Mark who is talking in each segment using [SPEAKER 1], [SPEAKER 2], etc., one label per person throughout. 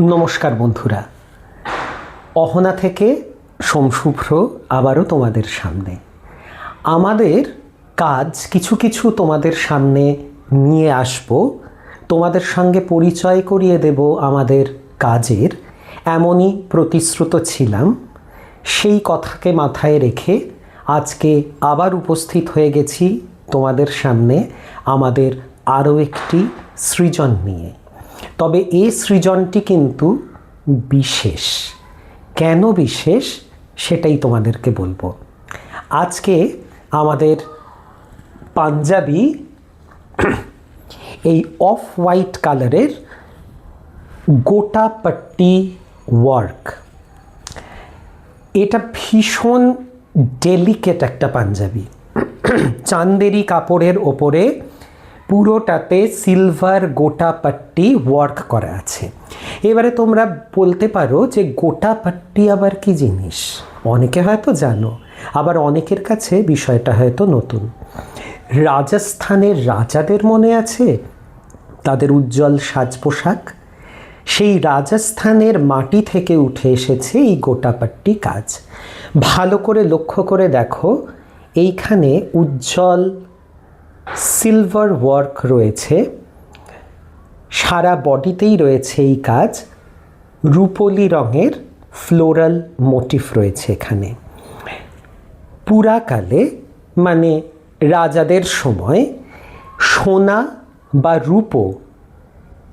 [SPEAKER 1] নমস্কার বন্ধুরা। অহনা থেকে সোমশুভ্র আবারও তোমাদের সামনে। আমাদের কাজ কিছু কিছু তোমাদের সামনে নিয়ে আসব। তোমাদের সঙ্গে পরিচয় করিয়ে দেব আমাদের কাজের। এমনই প্রতিশ্রুত ছিলাম। সেই কথাকে মাথায় রেখে আজকে আবার উপস্থিত হয়ে গেছি তোমাদের সামনে আমাদের আরও একটি সৃজন নিয়ে। তবে এই সৃজনটি কিন্তু বিশেষ। কেন বিশেষ? সেটাই তোমাদেরকে বলব। আজকে আমাদের পাঞ্জাবি এই অফ হোয়াইট কালারের গোটা পট্টি ওয়ার্ক। এটা ভীষণ ডেলিকেট একটা পাঞ্জাবি। চান্দেরি কাপড়ের ওপরে পুরোটাতে সিলভার গোটা পাট্টি ওয়ার্ক করা আছে। এবারে তোমরা বলতে পারো যে গোটা পাট্টি আবার কি জিনিস? অনেকে হয়তো জানো, আবার অনেকের কাছে বিষয়টা হয়তো নতুন। রাজস্থানের রাজাদের মনে আছে? তাদের উজ্জ্বল সাজ পোশাক সেই রাজস্থানের মাটি থেকে উঠে এসেছে এই গোটাপাট্টি কাজ। ভালো করে লক্ষ্য করে দেখো, এইখানে উজ্জ্বল সিলভার ওয়ার্ক রয়েছে। সারা বডিতেই রয়েছে এই কাজ। রূপলি রঙের ফ্লোরাল মোটিফ রয়েছে এখানে। পুরাকালে মানে রাজাদের সময়, সোনা বা রূপো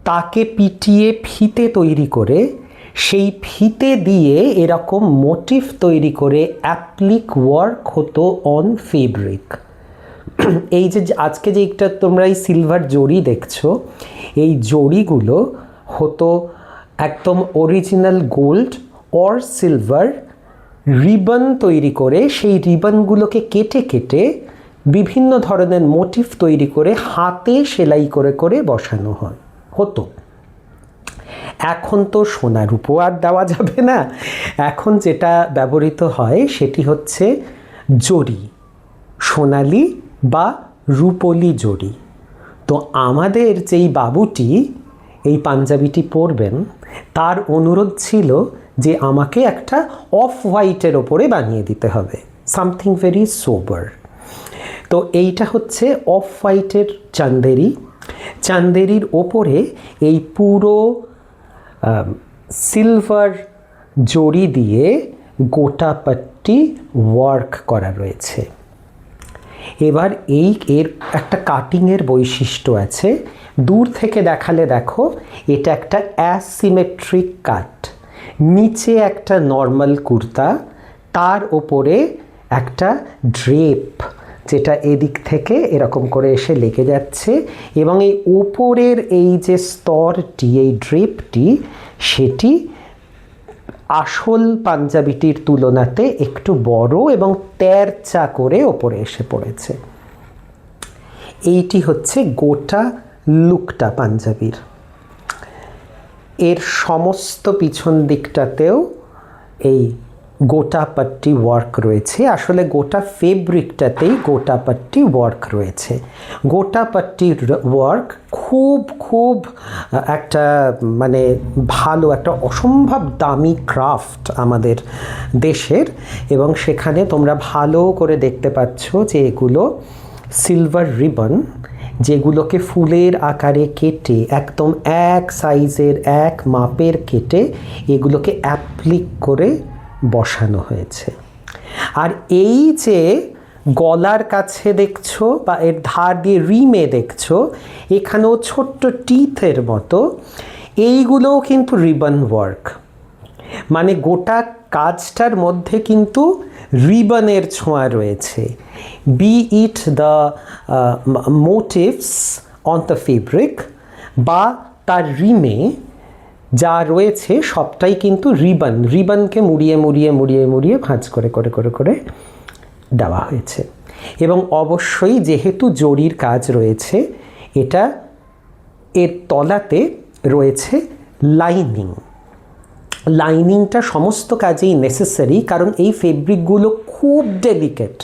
[SPEAKER 1] তাকে পিটিয়ে ফিতে তৈরি করে, সেই ফিতে দিয়ে এরকম মোটিভ তৈরি করে অ্যাপ্লিক ওয়ার্ক হতো অন ফেব্রিক এই যে আজকে যে একটা তোমরা এই সিলভার জড়ি দেখছ, এই জড়িগুলো হতো একদম original gold or silver ribbon তৈরি করে, সেই রিবনগুলোকে কেটে কেটে বিভিন্ন ধরনের মোটিভ তৈরি করে হাতে সেলাই করে করে বসানো হয়, হতো। এখন তো সোনার রূপো আর দেওয়া যাবে না। এখন যেটা ব্যবহৃত হয় সেটি হচ্ছে জড়ি, সোনালি বা রূপলি জড়ি। তো আমাদের যেই বাবুটি এই পাঞ্জাবিটি পরবেন, তার অনুরোধ ছিল যে আমাকে একটা অফ হোয়াইটের ওপরে বানিয়ে দিতে হবে, সামথিং ভেরি সোবার। তো এইটা হচ্ছে অফ হোয়াইটের চান্দেরি। চান্দেরির ওপরে এই পুরো সিলভার জড়ি দিয়ে গোটা পাট্টি ওয়ার্ক করা রয়েছে। এবার এই এর একটা কাটিংয়ের বৈশিষ্ট্য আছে। দূর থেকে দেখালে দেখো, এটা একটা অ্যাসিমেট্রিক কাট নিচে একটা নর্মাল কুর্তা, তার ওপরে একটা ড্রেপ যেটা এদিক থেকে এরকম করে এসে লেগে যাচ্ছে এবং এই উপরের এই যে স্তরটি, এই ড্রেপটি সেটি আসল পাঞ্জাবিটির তুলনাতে একটু বড় এবং তের চা করে ওপরে এসে পড়েছে। এইটি হচ্ছে গোটা লুকটা পাঞ্জাবির। এর সমস্ত পিছন দিকটাতেও এই গোটা পাট্টি ওয়ার্ক রয়েছে। আসলে গোটা ফেব্রিকটাতেই গোটা পাট্টি ওয়ার্ক রয়েছে। গোটা পাট্টির ওয়ার্ক খুব খুব একটা মানে ভালো, একটা অসম্ভব দামি ক্রাফট আমাদের দেশের। এবং সেখানে তোমরা ভালো করে দেখতে পাচ্ছ যে এগুলো সিলভার রিবন যেগুলোকে ফুলের আকারে কেটে, একদম এক সাইজের এক মাপের কেটে এগুলোকে অ্যাপ্লিক করে বসানো হয়েছে। আর এই যে গলার কাছে দেখছ বা এর ধার দিয়ে রিমে দেখছ, এখানেও ছোট্ট টিথের মতো, এইগুলোও কিন্তু রিবন ওয়ার্ক। মানে গোটা কাজটার মধ্যে কিন্তু রিবনের ছোঁয়া রয়েছে। Be it the motifs on the fabric বা তার রিমে যা রয়েছে সবটাই কিন্তু রিবন। রিবনকে মুড়িয়ে মুড়িয়ে মুড়িয়ে মুড়িয়ে ভাঁজ করে করে করে করে দেওয়া হয়েছে। এবং অবশ্যই যেহেতু জরির কাজ রয়েছে, এটা এর তলাতে রয়েছে লাইনিং। লাইনিংটা সমস্ত কাজেই নেসেসারি কারণ এই ফেব্রিকগুলো খুব ডেলিকেট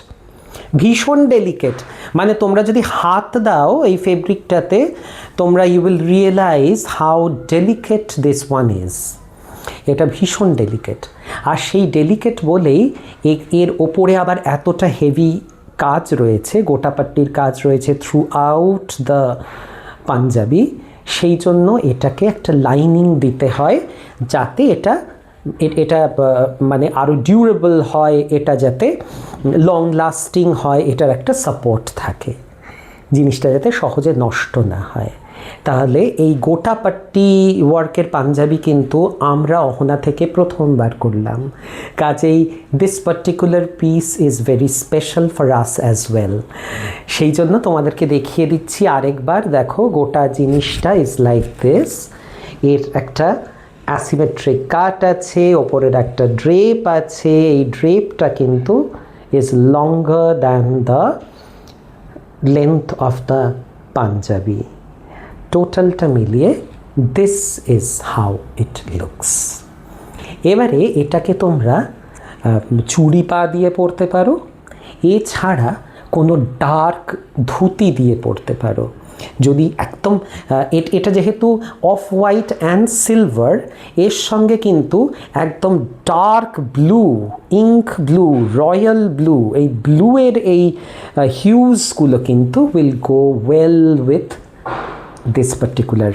[SPEAKER 1] ভীষণ ডেলিকেট মানে তোমরা যদি হাত দাও এই ফেব্রিকটাতে তোমরা you will realize how delicate this one is এটা ভীষণ ডেলিকেট আর সেই ডেলিকেট বলেই এর ওপরে আবার এতটা হেভি কাজ রয়েছে গোটাপাট্টির কাজ রয়েছে থ্রু আউট দ্য পাঞ্জাবি সেই জন্য এটাকে একটা লাইনিং দিতে হয় যাতে এটা এটা মানে আরও ডিউরেবল হয়, এটা যাতে লং লাস্টিং হয়, এটার একটা সাপোর্ট থাকে। জিনিসটা যাতে সহজে নষ্ট না হয়। তাহলে এই গোটাপাট্টি ওয়ার্কের পাঞ্জাবি কিন্তু আমরা অহনা থেকে প্রথমবার করলাম। কাজেই this particular piece is very special for us as well সেই জন্য তোমাদেরকে দেখিয়ে দিচ্ছি আরেকবার, দেখো, গোটা জিনিসটা ইজ লাইক দিস এর একটা অ্যাসিমেট্রিক কাট আছে, ওপরের একটা ড্রেপ আছে। এই ড্রেপটা কিন্তু is longer than the length of the panjabi. টোটালটা মিলিয়ে this is how it looks এবারে এটাকে তোমরা চুড়ি পা দিয়ে পরতে পারো, এছাড়া কোনো ডার্ক ধুতি দিয়ে পরতে পারো। যদি একদম এটা যেহেতু অফ হোয়াইট অ্যান্ড সিলভার এর সঙ্গে কিন্তু একদম dark blue ink blue royal blue এই ব্লুয়ের এই হিউজগুলো কিন্তু will go well with this particular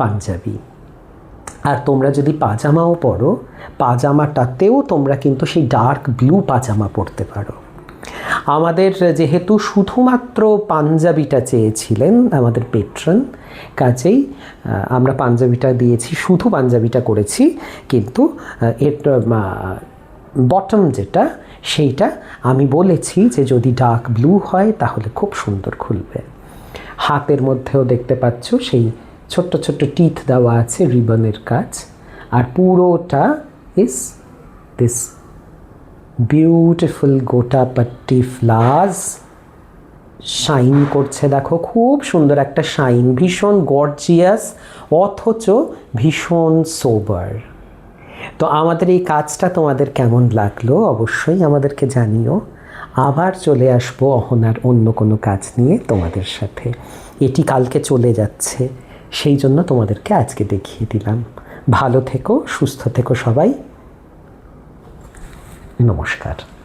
[SPEAKER 1] panjabi আর তোমরা যদি পাজামাও পরো, পাজামাটাতেও তোমরা কিন্তু সেই ডার্ক ব্লু পাজামা পরতে পারো। আমাদের যেহেতু শুধুমাত্র পাঞ্জাবিটা চেয়েছিলেন আমাদের পেট্রন কাজেই আমরা পাঞ্জাবিটা দিয়েছি, শুধু পাঞ্জাবিটা করেছি, কিন্তু এর বটম যেটা, সেইটা আমি বলেছি যে যদি ডার্ক ব্লু হয় তাহলে খুব সুন্দর খুলবে। হাতের মধ্যেও দেখতে পাচ্ছ সেই ছোট্ট ছোট্ট টিথ দেওয়া আছে রিবনের কাজ। আর পুরোটা ইস দিস বিউটিফুল গোটা পাট্টি ফ্লাস শাইন করছে, দেখো, খুব সুন্দর একটা শাইন ভীষণ গর্জিয়াস অথচ ভীষণ সোবার তো আমাদের এই কাজটা তোমাদের কেমন লাগল অবশ্যই আমাদেরকে জানিও। আবার চলে আসব অহনার অন্য কোনো কাজ নিয়ে তোমাদের সাথে। এটি কালকে চলে যাচ্ছে, সেই জন্য তোমাদেরকে আজকে দেখিয়ে দিলাম। ভালো থেকো, সুস্থ থেকো সবাই। নমস্কার।